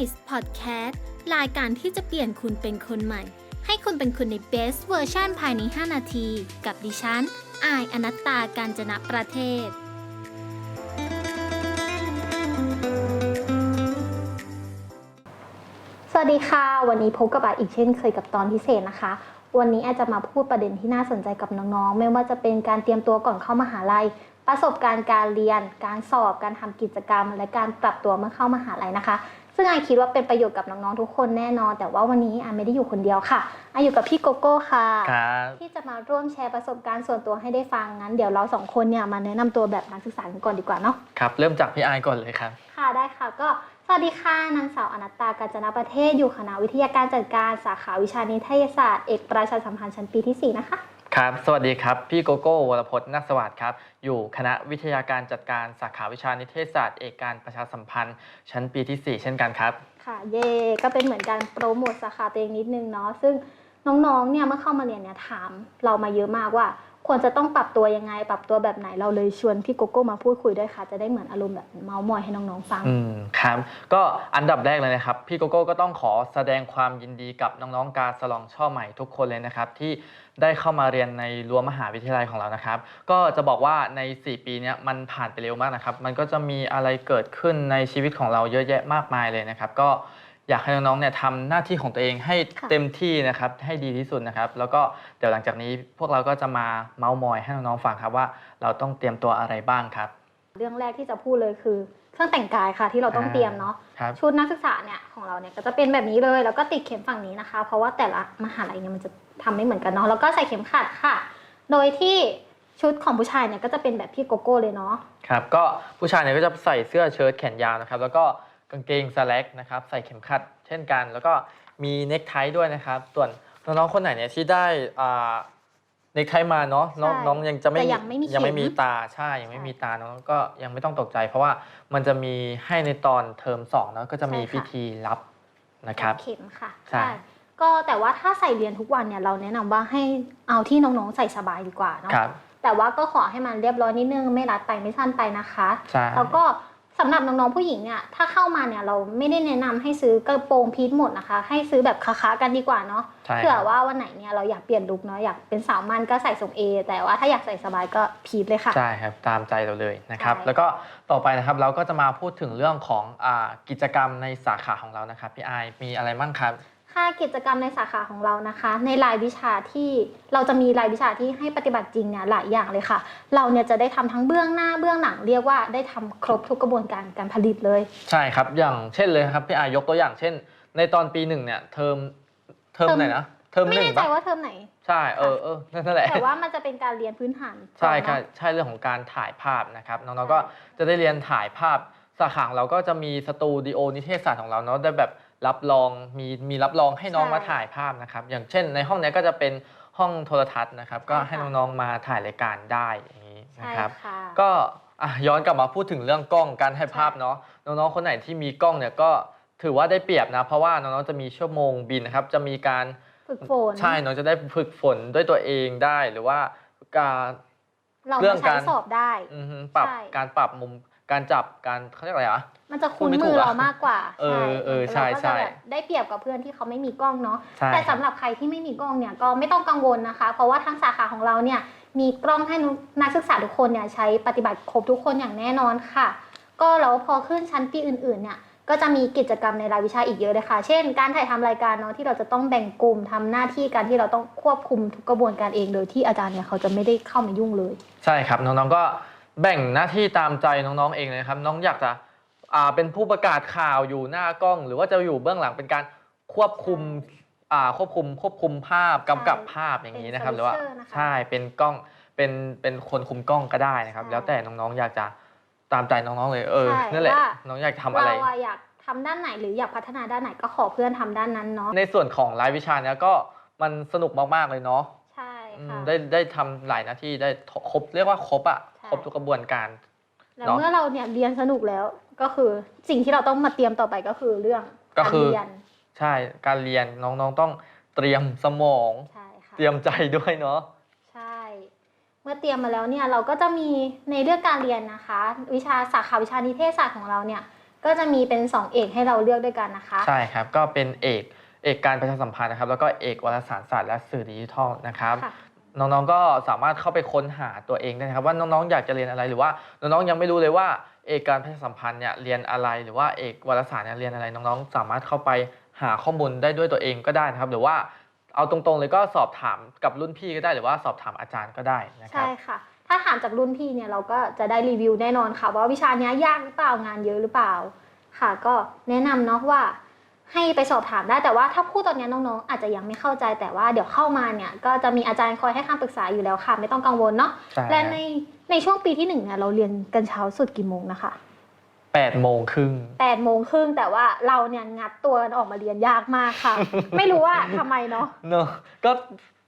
Tennis Podcast รายการที่จะเปลี่ยนคุณเป็นคนใหม่ ให้คุณเป็นคุณใน best version ภายใน 5 นาที กับดิฉัน อายอนัตตาการจนะประเทศ สวัสดีค่ะ วันนี้พบกับอาอีกเช่นเคยกับตอนพิเศษนะคะ วันนี้อาจจะมาพูดประเด็นที่น่าสนใจกับน้องๆ ไม่ว่าจะเป็นการเตรียมตัวก่อนเข้ามหาลัยประสบการณ์การเรียน การสอบ การทำกิจกรรม และการปรับตัวเมื่อเข้ามหาลัยนะคะ ซึ่งอาคิดว่าเป็นประโยชน์กับน้องๆทุกคนแน่นอน แต่ว่าวันนี้อาไม่ได้อยู่คนเดียวค่ะอาอยู่กับพี่โกโก้ค่ะ ครับที่จะมาร่วมแชร์ประสบการณ์ส่วนตัวให้ได้ฟังงั้นเดี๋ยวเราสองคนเนี่ยมาแนะนำตัวแบบนักศึกษากันก่อนดีกว่าเนาะ ครับเริ่มจากพี่ไอายก่อนเลยครับ ค่ะได้ค่ะก็สวัสดีค่ะนางสาวอนัตตากาญจนประเทศอยู่คณะวิทยาการจัดการสาขาวิชานิเทศศาสตร์เอกประชาสัมพันธ์ชั้นปีที่ 4 นะคะ ครับ สวัสดีครับ พี่โกโก้วรพจน์นักสวัสดิ์ครับ อยู่คณะวิทยาการจัดการสาขาวิชานิเทศศาสตร์เอกการประชาสัมพันธ์ ชั้นปีที่ 4 เช่นกันครับ ค่ะ เย่ก็เป็นเหมือนการโปรโมทสาขาตัวเองนิดนึงเนาะ ซึ่งน้องๆ เนี่ยเมื่อเข้ามาเรียนเนี่ยถามเรามาเยอะมากว่า ควรจะต้องปรับตัวยังไง ปรับตัวแบบไหนเราเลยชวนพี่โกโก้มาพูดคุยด้วยค่ะ จะได้เหมือนอารมณ์แบบเมาส์มอยให้น้องๆฟัง อืมครับก็อันดับแรกเลยนะครับ พี่โกโก้ก็ต้องขอแสดงความยินดีกับน้องๆ การสลองช่อใหม่ทุกคนเลยนะครับ ที่ได้เข้ามาเรียนในรั้วมหาวิทยาลัยของเรานะครับ ก็จะบอกว่าใน 4 ปีเนี้ยมันผ่านไปเร็วมากนะครับ มันก็จะมีอะไรเกิดขึ้นในชีวิตของเราเยอะแยะมากมายเลยนะครับ ก็ อยากให้น้องๆเนี่ยทำหน้าที่ของตัวเองให้ค่ะ เต็มที่นะครับให้ดีที่สุดนะครับ แล้วก็เดี๋ยวหลังจากนี้พวกเราก็จะมาเมาส์มอยให้น้องๆฟังครับว่า เราต้องเตรียมตัวอะไรบ้างครับ เรื่องแรกที่จะพูดเลยคือ เครื่องแต่งกายค่ะที่เราต้องเตรียมเนาะครับชุดนักศึกษาเนี่ยของเราเนี่ยก็จะเป็นแบบนี้เลยแล้วก็ติดเข็มฝั่งนี้นะคะ เพราะว่าแต่ละมหาลัยเนี่ยมันจะทำไม่เหมือนกันเนาะแล้วก็ใส่เข็มขัดค่ะ โดยที่ชุดของผู้ชายเนี่ยก็จะเป็นแบบพี่โกโก้เลยเนาะ ครับก็ผู้ชายเนี่ยก็จะใส่เสื้อเชิ้ตแขนยาวนะครับ แล้วก็ กางเกงสแล็กนะครับใส่เข็มขัด เช่นกัน แล้วก็มีเนคไทด้วยนะครับ ส่วนน้องๆคนไหนเนี่ยที่ได้อ่าเนคไทมาเนาะน้องใช่น้องยังจะไม่แต่ยังไม่มียังไม่เข็มมีตาใช่ยังไม่ใช่มีตาน้องก็ยังไม่ต้องตกใจ เพราะว่ามันจะมีให้ในตอนเทอมสองเนาะก็จะมีใช่ค่ะพิธีรับนะครับเข็มค่ะใช่ก็แต่ว่าถ้าใส่เรียนทุกวันเนี่ยเราแนะนำว่าให้เอาที่น้องๆใส่สบายดีกว่าเนาะครับแต่ว่าก็ขอให้มันเรียบร้อยนิดนึงไม่รัดไปไม่สั้นไปนะคะใช่แล้วก็ สำหรับน้องๆผู้หญิงเนี่ยถ้าเข้ามาเนี่ยเราไม่ได้แนะนำให้ซื้อกระโปรงพีทหมดนะคะ ให้ซื้อแบบค้าๆกันดีกว่าเนาะใช่เผื่อครับว่าวันไหนเนี่ยเราอยากเปลี่ยนลุคเนาะอยากเป็นสาวมันก็ใส่ทรงเอแต่ว่าถ้าอยากใส่สบายก็พีทเลยค่ะ ใช่ครับตามใจเราเลยนะครับ ใช่ แล้วก็ต่อไปนะครับเราก็จะมาพูดถึงเรื่องของอากิจกรรมในสาขาของเรานะครับพี่ไอายมีอะไรบ้างครับ ค่ากิจกรรมในสาขาของเรานะคะ ในรายวิชาที่เราจะมีรายวิชาที่ให้ปฏิบัติจริงเนี่ยหลายอย่างเลยค่ะ เราเนี่ยจะได้ทำทั้งเบื้องหน้าเบื้องหลังเรียกว่าได้ทำครบทุกกระบวนการการผลิตเลย ใช่ครับอย่างเช่นเลยครับพี่อายกตัวอย่างเช่น ในตอนปีหนึ่งเนี่ยเทอมเทอมเทอมไหนนะเทอมไม่หนึ่งแน่ใจปะว่าเทอมไหนใช่เออเออนั่นแหละแต่ว่ามันจะเป็นการเรียนพื้นฐานใช่ก่อนค่ะเนอะใช่เรื่องของการถ่ายภาพนะครับน้องๆก็จะได้เรียนถ่ายภาพสาขาของเราก็จะมีสตูดิโอนิเทศศาสตร์ของเราเนาะได้แบบ รับรองมีมีรับรองให้น้องมาถ่ายภาพนะครับ อย่างเช่น ในห้องเนี้ยก็จะเป็นห้องโทรทัศน์นะครับ ก็ให้น้องๆมาถ่ายรายการได้อย่างนี้นะใช่ครับ ค่ะ ก็อะย้อนกลับมาพูดถึงเรื่องกล้องการถ่ายภาพเนาะน้องๆคนไหนที่มีกล้องเนี่ยก็ถือว่าได้เปรียบนะ เพราะว่าน้องๆจะมีชั่วโมงบินนะครับ จะมีการ ฝึกฝนใช่น้องจะได้ฝึกฝนด้วยตัวเองได้หรือว่าการ เราเรื่มาองใช้การสอบได้ อือฮึปรับใช่ การปรับมุม การจับการเขาเรียกอะไรอะ มันจะคุ้นพูดไม่ถูมืกออะเรามากกว่าเออเออใช่เราก็ใช่จะแบบได้เปรียบกับเพื่อนที่เขาไม่มีกล้องเนาะใช่แต่คสำรับหรับใครที่ไม่มีกล้องเนี่ยก็ไม่ต้องกังวลนะคะ เพราะว่าทั้งสาขาของเราเนี่ยมีกล้องให้นักศึกษาทุกคนเนี่ยใช้ปฏิบัติครบทุกคนอย่างแน่นอนค่ะ ก็แล้วพอขึ้นชั้นปีอื่นๆเนี่ยก็จะมีกิจกรรมในรายวิชาอีกเยอะเลยค่ะ เช่น การถ่ายทำรายการเนาะที่เราจะต้องแบ่งกลุ่มทำหน้าที่การที่เราต้องควบคุมทุกกระบวนการเองโดยที่อาจารย์เนี่ยเขาจะไม่ได้เข้ามายุ่งเลย ใช่ครับน้องๆก็ แบ่งหน้าที่ตามใจน้องๆเองเลยครับ น้องอยากจะอ่าเป็นผู้ประกาศข่าวอยู่หน้ากล้อง หรือว่าจะอยู่เบื้องหลังเป็นการควบคุมอ่าควบคุมควบคุมภาพกำกับภาพอย่างนี้นะครับเป็นหรือว่า solution นะคะ ใช่เป็นกล้องเป็นเป็นคนคุมกล้องก็ได้นะครับ ใช่แล้วแต่น้องๆอยากจะตามใจน้องๆเลยเออใช่นั่นแหละว่า น้องอยากทำอะไร เราอะอยากทำด้านไหนหรืออยากพัฒนาด้านไหนก็ขอเพื่อนทำด้านนั้นเนาะในส่วนของรายวิชาเนี้ยก็มันสนุกมากๆเลยเนาะใช่อืมค่ะได้ได้ทำหลายหน้าที่ได้ครบเรียกว่าครบอะใช่ ครบทุกกระบวนการแล้วเนาะเมื่อเราเนี่ยเรียนสนุกแล้วก็คือสิ่งที่เราต้องมาเตรียมต่อไปก็คือเรื่องก็คือารเรียนใช่การเรียนน้องๆต้องเตรียมสมองใช่ค่ะเตรียมใจด้วยเนาะใช่ เมื่อเตรียมมาแล้วเนี่ยเราก็จะมีในเรื่องการเรียนนะคะ วิชาสาขาวิชานิเทศศาสตร์ของเราเนี่ยก็จะมีเป็น 2 เอกให้เราเลือกด้วยกันนะคะ ใช่ครับก็เป็นเอกเอกการประชาสัมพันธ์นะครับ แล้วก็เอกวารสารศาสตร์และสื่อดิจิทัลนะครับค่ะ น้องๆก็สามารถเข้าไปค้นหาตัวเองได้นะครับ ว่าน้องๆอยากจะเรียนอะไรหรือว่าน้องๆยังไม่รู้เลยว่าเอกการประชาสัมพันธ์เนี่ยเรียนอะไรหรือว่าเอกวารสารเนี่ยเรียนอะไรน้องๆ สามารถเข้าไปหาข้อมูลได้ด้วยตัวเองก็ได้นะครับ หรือว่าเอาตรงๆเลยก็สอบถามกับรุ่นพี่ก็ได้หรือว่าสอบถามอาจารย์ก็ได้นะครับใช่ค่ะ ถ้าถามจากรุ่นพี่เนี่ยเราก็จะได้รีวิวแน่นอนค่ะว่าวิชานี้ยยากหรือเปล่างานเยอะหรือเปล่า ค่ะ ก็แนะนำเนาะว่า ให้ไปสอบถามได้แต่ว่าถ้าพูดตอนเนี้ยน้องๆ อาจจะยังไม่เข้าใจแต่ว่าเดี๋ยวเข้ามาเนี่ยก็จะมีอาจารย์คอยให้คำปรึกษาอยู่แล้วค่ะ ไม่ต้องกังวลเนาะใช่ และในในช่วงปีที่หนึ่งเนี่ยเราเรียนกันเช้าสุดกี่โมงนะคะแปดโมงครึ่งแปดโมงครึ่งแต่ว่าเราเนี่ยงัดตัวกันออกมาเรียนยากมากค่ะ ไม่รู้ว่าทำไมเนาะ เนอะก็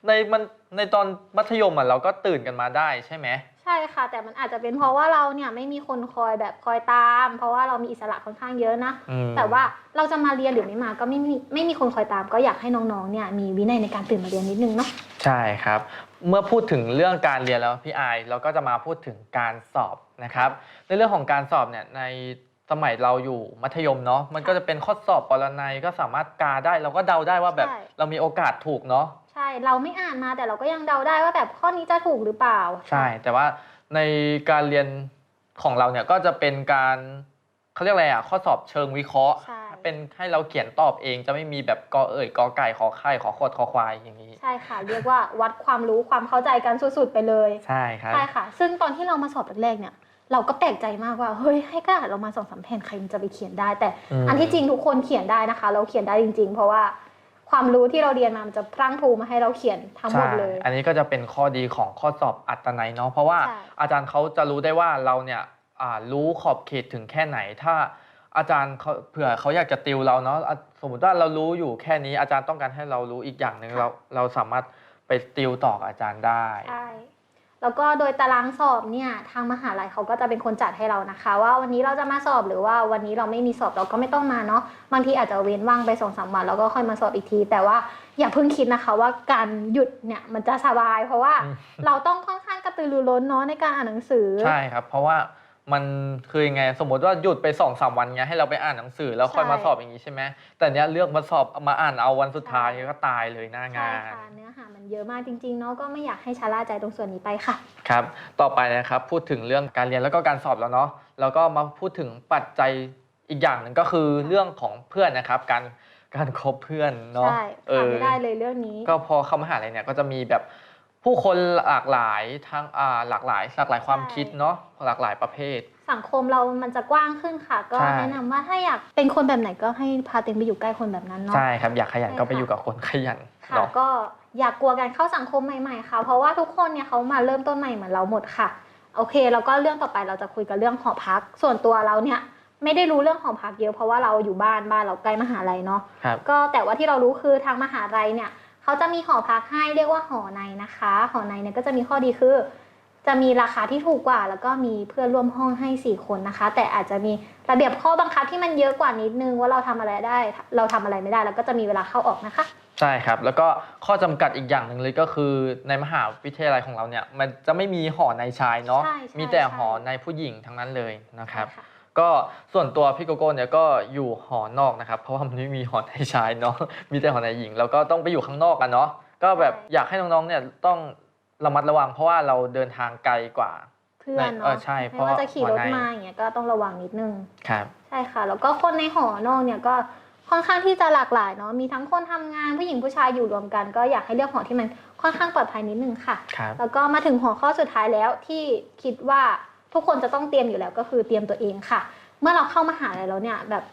ในมันในตอนมัธยมอะเราก็ตื่นกันมาได้ใช่ไหม ใช่ค่ะ แต่มันอาจจะเป็นเพราะว่าเราเนี่ยไม่มีคนคอยแบบคอยตาม เพราะว่าเรามีอิสระค่อนข้างเยอะนะ อืม แต่ว่าเราจะมาเรียนหรือไม่มาก็ไม่มีไม่มีคนคอยตาม ก็อยากให้น้องๆเนี่ยมีวินัยในการตื่นมาเรียนนิดนึงเนาะ ใช่ครับ เมื่อพูดถึงเรื่องการเรียนแล้วพี่ไอายเราก็จะมาพูดถึงการสอบนะครับ ในเรื่องของการสอบเนี่ยในสมัยเราอยู่มัธยมเนาะมันก็จะเป็นข้อสอบปรนัยก็สามารถกาได้ เราก็เดาได้ว่าแบบใช่ เรามีโอกาสถูกเนาะ ใช่เราไม่อ่านมาแต่เราก็ยังเดาได้ว่าแบบข้อนี้จะถูกหรือเปล่า ใช่ แต่ว่าในการเรียนของเราเนี่ยก็จะเป็นการเขาเรียกอะไรอะข้อสอบเชิงวิเคราะห์ ใช่ เป็นให้เราเขียนตอบเองจะไม่มีแบบกอเอ่ยกอไก่ขอไข่ขอขวดขอควายอย่างนี้ ใช่ค่ะ เรียกว่าวัดความรู้ความเข้าใจกันสุดๆไปเลย ใช่ครับ ใช่ค่ะ ซึ่งตอนที่เรามาสอบแรกๆเนี่ย เราก็แปลกใจมากว่า เฮ้ย ให้กระดาษเรามาสองสามแผ่นใครมันจะไปเขียนได้ แต่อืม อันที่จริงทุกคนเขียนได้นะคะ เราเขียนได้จริง ๆ เพราะว่า ความรู้ที่เราเรียนมามันจะพรั่งพรูมาให้เราเขียนทั้งหมดเลยใช่อันนี้ก็จะเป็นข้อดีของข้อสอบอัตนัยเนาะเพราะว่าใช่อาจารย์เขาจะรู้ได้ว่าเราเนี่ยอ่ารู้ขอบเขตถึงแค่ไหนถ้าอาจารย์เขาเผื่อเขาอยากจะติวเราเนาะอะสมมติว่าเรารู้อยู่แค่นี้อาจารย์ต้องการให้เรารู้อีกอย่างหนึ่งเราเราสามารถไปติวต่อกับอาจารย์ได้ใช่ แล้วก็โดยตารางสอบเนี่ยทางมหาลัยเขาก็จะเป็นคนจัดให้เรานะคะ ว่าวันนี้เราจะมาสอบหรือว่าวันนี้เราไม่มีสอบเราก็ไม่ต้องมาเนาะบางทีอาจจะเว้นว่างไปสองสามวันแล้วก็ค่อยมาสอบอีกที แต่ว่าอย่าเพิ่งคิดนะคะว่าการหยุดเนี่ยมันจะสบาย เพราะว่าอืมเราต้องค่อนข้างกระตือรือร้นเนาะในการอ่านหนังสือใช่ครับ เพราะว่า มันคือยังไง สมมติว่าหยุดไปสองสามวันเงี้ยให้เราไปอ่านหนังสือแล้วค่อยใช่มาสอบอย่างนี้ใช่ไหมแต่เนี้ยเลือกมาสอบมาอ่านเอาวันสุดท้ายใช่ก็ตายเลยหน้างาใช่นค่ะเนื้อหามันเยอะมากจริงๆเนาะก็ไม่อยากให้ชะล่าใจตรงส่วนนี้ไปค่ะครับต่อไปนะครับพูดถึงเรื่องการเรียนแล้วก็การสอบแล้วเนาะแล้วก็มาพูดถึงปัจจัยอีกอย่างหนึ่งก็คือเรื่องของเพื่อนนะครับ การการคบเพื่อนเนาะใช่เอขาดอไม่ได้เลยเรื่องนี้ ก็พอเข้ามหาลัยเนี่ยก็จะมีแบบ ผู้คนหลากหลายทั้งอ่าหลากหลายหลากหลายความใช่คิดเนาะหลากหลายประเภท สังคมเรามันจะกว้างขึ้นค่ะ ก็ใช่ แนะนำว่าถ้าอยากเป็นคนแบบไหนก็ให้พาเต็งไปอยู่ใกล้คนแบบนั้นเนาะ ใช่ครับอยากขยันใช่ก็ไปค่ะอยู่กับคนขยันค่ะ เนาะ ก็อย่ากกลัวการเข้าสังคมใหม่ๆค่ะ เพราะว่าทุกคนเนี่ยเขามาเริ่มต้นใหม่เหมือนเราหมดค่ะ โอเค แล้วก็เรื่องต่อไปเราจะคุยกันเรื่องหอพัก ส่วนตัวเราเนี่ยไม่ได้รู้เรื่องหอพักเยอะเพราะว่าเราอยู่บ้านบ้านเราใกล้มหาลัยเนาะ ครับ ก็แต่ว่าที่เรารู้คือทางมหาลัยเนี่ย เขาจะมีหอพักให้เรียกว่าหอในนะคะ หอในเนี่ยก็จะมีข้อดีคือ จะมีราคาที่ถูกกว่า แล้วก็มีเพื่อนร่วมห้องให้ 4 คนนะคะ แต่อาจจะมีระเบียบข้อบังคับที่มันเยอะกว่านิดนึงว่าเราทำอะไรได้ เราทำอะไรไม่ได้ แล้วก็จะมีเวลาเข้าออกนะคะ ใช่ครับ แล้วก็ข้อจำกัดอีกอย่างหนึ่งเลยก็คือในมหาวิทยาลัยของเราเนี่ยมันจะไม่มีหอในชายเนาะใช่ใช่มีแต่ใช่หอในผู้หญิงทั้งนั้นเลยนะครับใช่ะ ก็ส่วนตัวพี่โกโก้เนี่ยก็อยู่หอนอกนะครับ เพราะว่ามันไม่มีหอในชายเนาะมีแต่หอในหญิง แล้วก็ต้องไปอยู่ข้างนอกกันเนาะก็แบบอยากให้น้องๆเนี่ยต้องระมัดระวัง เพราะว่าเราเดินทางไกลกว่าเพื่อนเอเนาะอใช่เพไม่ราะว่าจะขี่รถหอในมาอย่างเงี้ยก็ต้องระวังนิดนึงครับใช่ค่ะ แล้วก็คนในหอนอกเนี่ยก็ค่อนข้างที่จะหลากหลายเนาะมีทั้งคนทำงานผู้หญิงผู้ชายอยู่รวมกัน ก็อยากให้เลือกหอที่มันค่อนข้างปลอดภัยนิดนึงค่ะครับแล้วก็มาถึงหัวข้อสุดท้ายแล้วที่คิดว่า ทุกคนจะต้องเตรียมอยู่แล้วก็คือเตรียมตัวเองค่ะ เมื่อเราเข้ามาหาลัยแล้วเนี่ยแบบ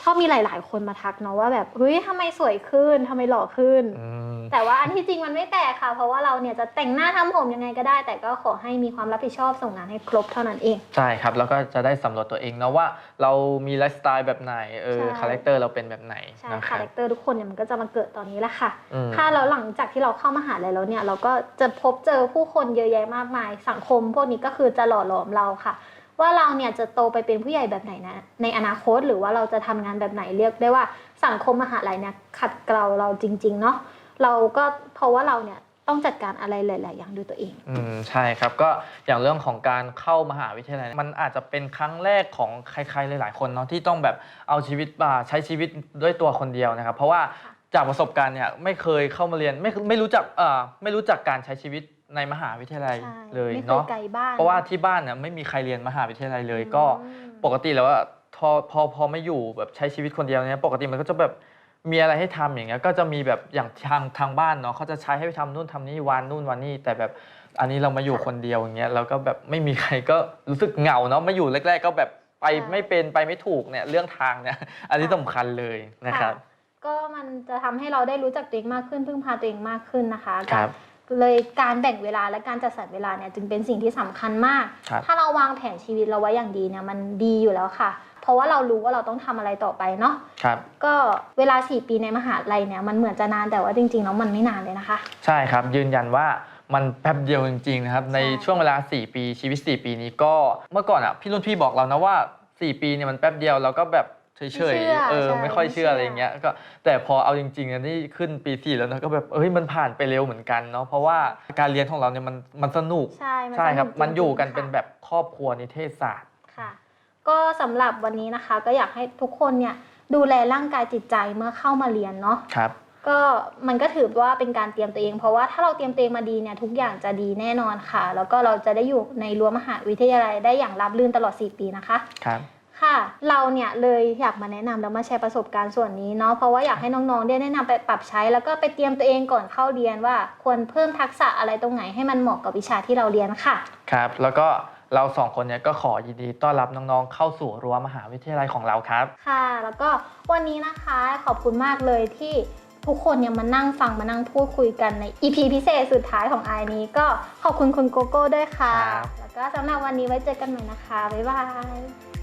ชอบมีหลาย ๆ คนมาทักเนาะว่าแบบเฮ้ยทำไมสวยขึ้นทำไมหล่อขึ้น อืม แต่ว่าอันที่จริงมันไม่แปลกค่ะ เพราะว่าเราเนี่ยจะแต่งหน้าทำผมยังไงก็ได้ แต่ก็ขอให้มีความรับผิดชอบส่งงานให้ครบเท่านั้นเอง ใช่ครับ แล้วก็จะได้สำรวจตัวเองเนาะว่าเรามีไลฟ์สไตล์แบบไหนเออใช่คาแรคเตอร์เราเป็นแบบไหนใช่นะคคารับแรคเตอร์ทุกคนเนี่ยมันก็จะมาเกิดตอนนี้แหละค่ะอืมถ้าเราหลังจากที่เราเข้ามาหาลัยแล้วเนี่ยเราก็จะพบเจอผู้คนเยอะแยะมากมาย สังคม พวกนี้ก็คือจะหล่อหลอมเราค่ะว่าเราเนี่ยจะโตไปเป็นผู้ใหญ่แบบไหนนะ ในอนาคตหรือว่าเราจะทำงานแบบไหนเรียกได้ว่าสังคมมหาลัยเนี่ยขัดเกลาเราจริง ๆ เนาะ เราก็เพราะว่าเราเนี่ยต้องจัดการอะไรหลาย ๆ อย่างด้วยตัวเอง อืมใช่ครับก็อย่างเรื่องของการเข้ามหาวิทยาลัย มันอาจจะเป็นครั้งแรกของใคร ๆ หลาย ๆ คนเนาะที่ต้องแบบเอาชีวิตมาใช้ชีวิตด้วยตัวคนเดียวนะครับ เพราะว่าจากประสบการณ์เนี่ยไม่เคยเข้ามาเรียนไม่ไม่รู้จักเอ่อไม่รู้จักการใช้ชีวิตในมหาวิทยาลัยใช่เลยไม่เคยเนาะไกลบ้าน เพราะว่าที่บ้านเนี่ยไม่มีใครเรียนมหาวิทยาลัยเลยก็ อืม ปกติแล้วว่าพอพอพอไม่อยู่แบบใช้ชีวิตคนเดียวเนี่ยปกติมันก็จะแบบ มีอะไรให้ทำอย่างเงี้ยก็จะมีแบบอย่างทางทางบ้านเนาะเขาจะใช้ให้ไปทำนู่นทำนี่วันนู่นวันนี่แต่แบบอันนี้เรามาอยู่คนเดียวอย่างเงี้ยแล้วก็แบบไม่มีใครก็รู้สึกเหงาเนาะมาอยู่แรก ๆ ก็แบบไปไม่เป็นไปไม่ถูกเนี่ยเรื่องทางเนี่ยอันนี้สำคัญเลยนะครับ ก็มันจะทำให้เราได้รู้จักตัวเองมากขึ้นพึ่งพาตัวเองมากขึ้นนะคะครับ เลยการแบ่งเวลาและการจัดสรรเวลาเนี่ยจึงเป็นสิ่งที่สำคัญมากครับถ้าเราวางแผนชีวิตเราไว้อย่างดีเนี่ยมันดีอยู่แล้วค่ะ เพราะว่าเรารู้ว่าเราต้องทำอะไรต่อไปเนาะครับก็เวลา 4 ปีในมหาลัยเนี่ยมันเหมือนจะนานแต่ว่าจริงๆแล้วมันไม่นานเลยนะคะ ใช่ครับยืนยันว่ามันแป๊บเดียวจริงๆนะครับในช่วงเวลา 4 ปีชีวิต 4 ปีนี้ก็เมื่อก่อนอะพี่รุ่นพี่บอกเรานะว่า 4 ปีเนี่ยมันแป๊บเดียวเราก็แบบ เฉยไม่เชื่อๆเออ ใช่ไม่ค่อยเชื่อไม่เชื่ออ อะไรอย่างเงี้ย ก็แต่พอเอาจริงๆอันนี้ขึ้นปีสี่แล้วนะก็แบบเอ้ยมันผ่านไปเร็วเหมือนกันเนาะเพราะว่าการเรียนของเราเนี่ยมันมันสนุก ใช่มันใช่ครับ สกมันอยู่กันจริงๆเป็นค่ะ แบบครอบครัวนิเทศศาสตร์ ค่ะก็สำหรับวันนี้นะคะก็อยากให้ทุกคนเนี่ยดูแลร่างกายจิตใจเมื่อเข้ามาเรียนเนาะครับ ก็มันก็ถือว่าเป็นการเตรียมตัวเอง เพราะว่าถ้าเราเตรียมตัวเองมาดีเนี่ยทุกอย่างจะดีแน่นอนค่ะ แล้วก็เราจะได้อยู่ในรั้วมหาวิทยาลัยได้อย่างราบรื่นตลอด 4 ปีนะคะ ครับ ค่ะเราเนี่ยเลยอยากมาแนะนำแล้วมาแชร์ประสบการณ์ส่วนนี้เนาะเพราะว่าอยากให้น้องๆได้แนะนำไปปรับใช้ แล้วก็ไปเตรียมตัวเองก่อนเข้าเรียนว่าควรเพิ่มทักษะอะไรตรงไหนให้มันเหมาะกับวิชาที่เราเรียนค่ะ ครับ แล้วก็เราสองคนเนี่ยก็ขอยินดีต้อนรับน้องๆเข้าสู่รั้วมหาวิทยาลัยของเราครับ ค่ะ แล้วก็วันนี้นะคะขอบคุณมากเลยที่ทุกคนเนี่ยมานั่งฟังมานั่งพูดคุยกันใน EP พิเศษสุดท้ายของไอนี้ ก็ขอบคุณคุณโกโก้ด้วยค่ะ ครับ แล้วก็สำหรับวันนี้ไว้เจอกันใหม่นะคะ บ๊ายบาย